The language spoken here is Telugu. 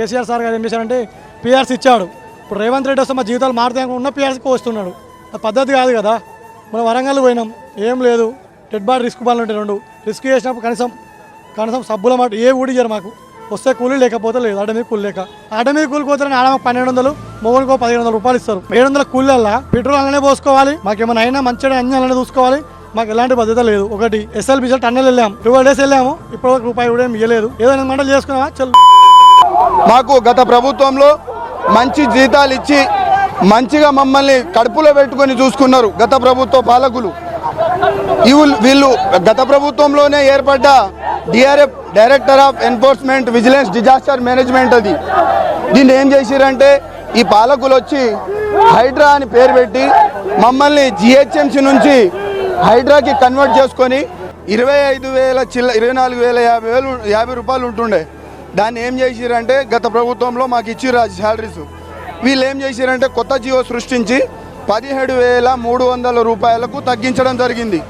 కేసీఆర్ సార్ గారు ఏం చేశారంటే పీఆర్సీ ఇచ్చాడు. ఇప్పుడు రేవంత్ రెడ్డి వస్తే మా జీవితాలు మారుతాయి ఉన్న పీఆర్సీకి వస్తున్నాడు అది పద్ధతి కాదు కదా. మనం వరంగల్ పోయినాం. ఏం లేదు. డెడ్ బాడీ రిస్క్ బాల్ ఉంటాయి రెండు. రిస్క్ చేసినప్పుడు కనీసం కనీసం సబ్బుల మాట ఏ ఊడి ఇయ్యరు మాకు. వస్తే కూలీ లేకపోతే లేదు. ఆడ మీద కూలి లేక. ఆడ మీద కూలి పోతే ఆడ మాకు పన్నెండు వందలు మొగోనికి పదిహేను వందలు రూపాయలు ఇస్తారు. ఏడు వందల కూలీల పెట్రోల్ అలానే పోసుకోవాలి. మాకు ఏమైనా అయినా మంచిగా అన్ని అలానే చూసుకోవాలి. మాకు ఎలాంటి భద్రత లేదు. ఒకటి ఎస్ఎల్ టన్నెల్ వెళ్ళాము ట్వెల్వ్ డేస్ వెళ్ళాము. ఇప్పటివరకు రూపాయి కూడా ఏమి ఇవ్వలేదు ఏదైనా మంటలు చేసుకున్నావా? చల్. మాకు గత ప్రభుత్వంలో మంచి జీతాలు ఇచ్చి మంచిగా మమ్మల్ని కడుపులో పెట్టుకొని చూసుకున్నారు గత ప్రభుత్వ పాలకులు. వీళ్ళు గత ప్రభుత్వంలోనే ఏర్పడ్డ DRF director of enforcement vigilance disaster management అది. దీన్ని ఏం చేసిరంటే ఈ పాలకులు వచ్చి హైడ్రా అని పేరు పెట్టి మమ్మల్ని జిహెచ్ఎంసి నుంచి హైడ్రాకి కన్వర్ట్ చేసుకొని ఇరవై ఐదు వేల చిల్ల ఇరవై నాలుగు వేల యాభై వేలు యాభై రూపాయలు ఉంటుండే. దాన్ని ఏం చేసిరంటే గత ప్రభుత్వంలో మాకు ఇచ్చిర్రు శాలరీస్. వీళ్ళు ఏం చేసిరంటే కొత్త జియో సృష్టించి పదిహేడు వేల మూడు వందల రూపాయలకు తగ్గించడం జరిగింది.